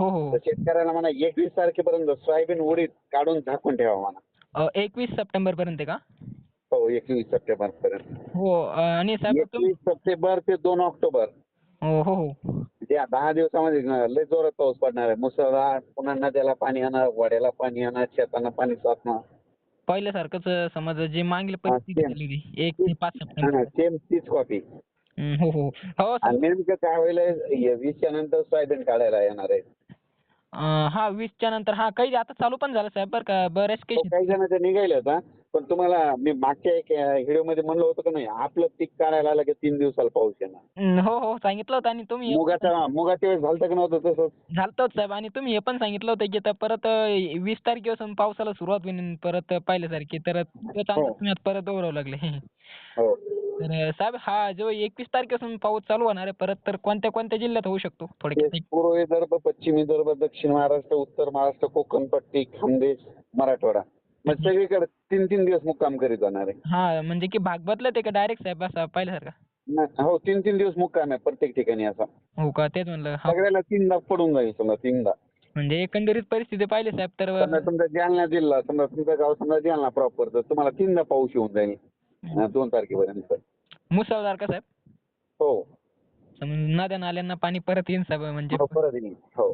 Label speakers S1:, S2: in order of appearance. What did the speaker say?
S1: हो हो.
S2: तर शेतकऱ्याला म्हणा एकवीस तारखेपर्यंत सोयाबीन उडीद काढून झाकून ठेवा म्हणा.
S1: एकवीस सप्टेंबर पर्यंत का?
S2: हो एकवीस सप्टेंबर पर्यंत
S1: हो आणि साहेब तुम
S2: एकवीस सप्टेंबर ते दोन ऑक्टोबर.
S1: हो हो हो.
S2: या दहा दिवसामध्ये न- लय जोरात पाऊस पडणार आहे. मुसळधार पुन्हा नद्याला पाणी येणार वाड्याला पाणी येणार शेतांना पाणी साचणार.
S1: पहिल्यासारखंच अ, समज जे मागील परिस्थिती
S2: same.
S1: झाली होती एक ते पाच सप्टेंबर.
S2: सेम तीच कॉपी
S1: हं, हो.
S2: आणि नेमकं काय होईल हे वीसच्या नंतर सोयाबीन काढायला येणार आहे.
S1: अ, हा वीसच्या नंतर हा काही आता चालू पण झालं साहेब बरं का बरेच
S2: हो,
S1: काही
S2: काही जण निघाले होता पण तुम्हाला मी मागच्या एक व्हिडिओमध्ये म्हणलं होतं का नाही आपलं पीक काढायला आलं की तीन दिवसाला पाऊस येणार.
S1: हं, हो सांगितलं होतं आणि तुम्ही
S2: मुगाच्या मुगाच्या वेळेस झालं का नव्हतं तसंच?
S1: झालं होतं साहेब आणि तुम्ही हे पण सांगितलं होतं की आता परत अ, वीस तारखेपासून पावसाला सुरुवात होईल परत पहिल्यासारखी तर
S2: हो.
S1: तुम्ही आता परत ओरवू लागले.
S2: हो.
S1: तर साहेब हा जो एकवीस तारखेपासून पाऊस चालू होणार आहे परत तर कोणत्या कोणत्या जिल्ह्यात होऊ शकतो थोडक्यात?
S2: पूर्व विदर्भ पश्चिम विदर्भ दक्षिण महाराष्ट्र उत्तर महाराष्ट्र कोकण पट्टी खानदेश मराठवाडा. मग सगळीकडे तीन तीन दिवस मुक्काम करीत जाणार आहे.
S1: हा म्हणजे की भाग बदलत आहे का डायरेक्ट साहेब असा पहिल्यासारखा?
S2: नाही, हो तीन तीन दिवस मुक्काम आहे प्रत्येक ठिकाणी असा.
S1: हो का? तेच म्हणलं हा.
S2: सगळ्याला तीनदा पडून जाईल समजा तीनदा.
S1: म्हणजे एकंदरीत परिस्थिती पाहिली साहेब तर
S2: समजा तुमचा जालना जिल्हा समजा तुमचं गाव समजा जालना प्रॉपर तर तुम्हाला तीनदा पाऊस येऊन जाईल अं, दोन तारखेपर्यंत.
S1: मुसळधार का साहेब
S2: हो.
S1: समज नद्या नाल्यांना पाणी परत येईन साहेब म्हणजे
S2: हो, परत येईल हो.